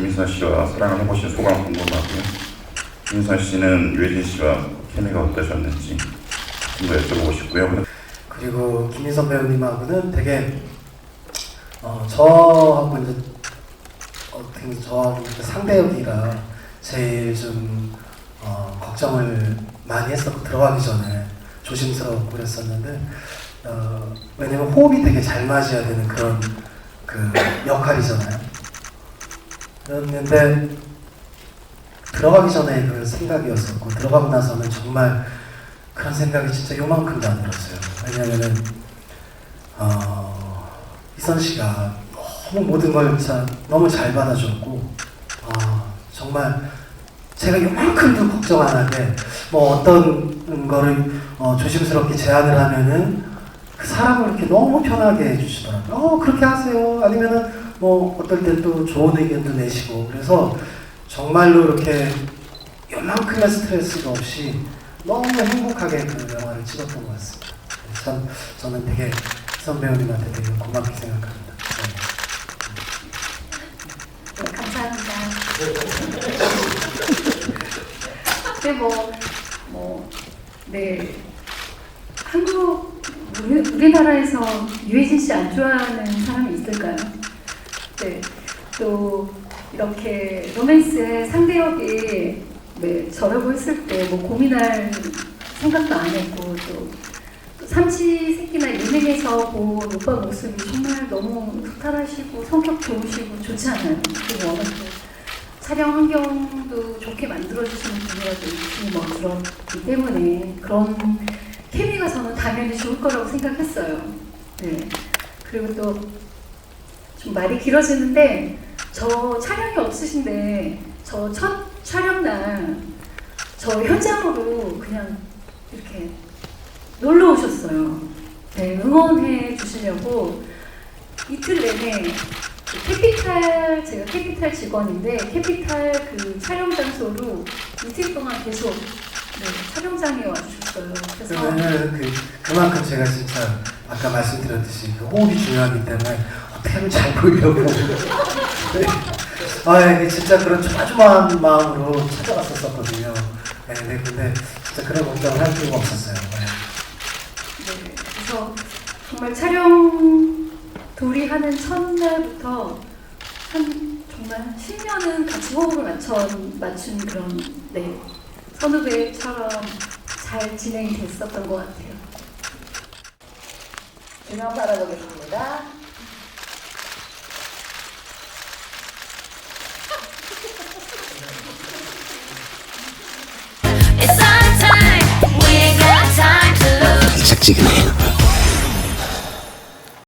김인선 씨와 사랑을 해보신 소감 궁금하고요. 김인선 씨는 유해진 씨와 케미가 어떠셨는지 좀더 여쭤보고 싶고요. 그리고 김인선 배우님하고는 되게 어, 저하고 이제 어떻게 보면 저하고 이제 상대 역이라 제일 좀 어, 걱정을 많이 했었고 들어가기 전에 조심스럽고 그랬었는데 어, 왜냐면 호흡이 되게 잘 맞아야 되는 그런 그 역할이잖아요. 그랬는데 들어가기 전에 그 생각이었었고 들어가고 나서는 정말 그런 생각이 진짜 요만큼도 안 들었어요. 왜냐면은 어, 이선 씨가 너무 모든 걸 진짜 너무 잘 받아줬고 아, 정말 제가 요만큼도 걱정 안 하게 뭐 어떤 거를 어, 조심스럽게 제안을 하면은 그 사람을 이렇게 너무 편하게 해주시더라고요. 어 그렇게 하세요. 아니면은 뭐 어떨 때 또 좋은 의견도 내시고 그래서 정말로 이렇게 요만큼의 스트레스가 없이 너무 행복하게 그 영화를 찍었던 것 같습니다. 참 저는 되게 선배우님한테 되게 고맙게 생각합니다. 네. 네, 감사합니다. 근데 뭐, 뭐, 네. 한국, 우리, 우리나라에서 유해진 씨 안 좋아하는 사람이 있을까요? 네. 또, 이렇게 로맨스의 상대 역이 네, 저라고 했을 때 뭐 고민할 생각도 안 했고 또 삼시세끼나 예능에서 본 오빠 모습이 정말 너무 특탈하시고 성격 좋으시고 좋지 않아요? 그리고 워낙 또 촬영 환경도 좋게 만들어주시는 분이라도 있으니 뭐 그렇기 때문에 그런 케미가 저는 당연히 좋을 거라고 생각했어요. 네. 그리고 또 좀 말이 길어지는데 저 촬영이 없으신데 저 첫 촬영 날 저 현장으로 그냥 이렇게 놀러 오셨어요. 네, 응원해 주시려고 이틀 내내 그 캐피탈 제가 캐피탈 직원인데 캐피탈 그 촬영 장소로 이틀 동안 계속 네, 촬영장에 와주셨어요. 그래서 그러면은 그 그만큼 제가 진짜 아까 말씀드렸듯이 그 호흡이 중요하기 때문에 어떻게든 잘 보이려고 네. 아 이게 진짜 그런 조마조마한 마음으로 찾아갔었었거든요. 네, 네, 근데 진짜 그런 걱정을 할 필요가 없었어요. 네. 네, 그래서 정말 촬영 둘이 하는 첫날부터 한 정말 10년은 같이 호흡을 맞춰 맞춘 그런 네 선후배처럼 잘 진행이 됐었던 것 같아요. 조명 받아보겠습니다. signo.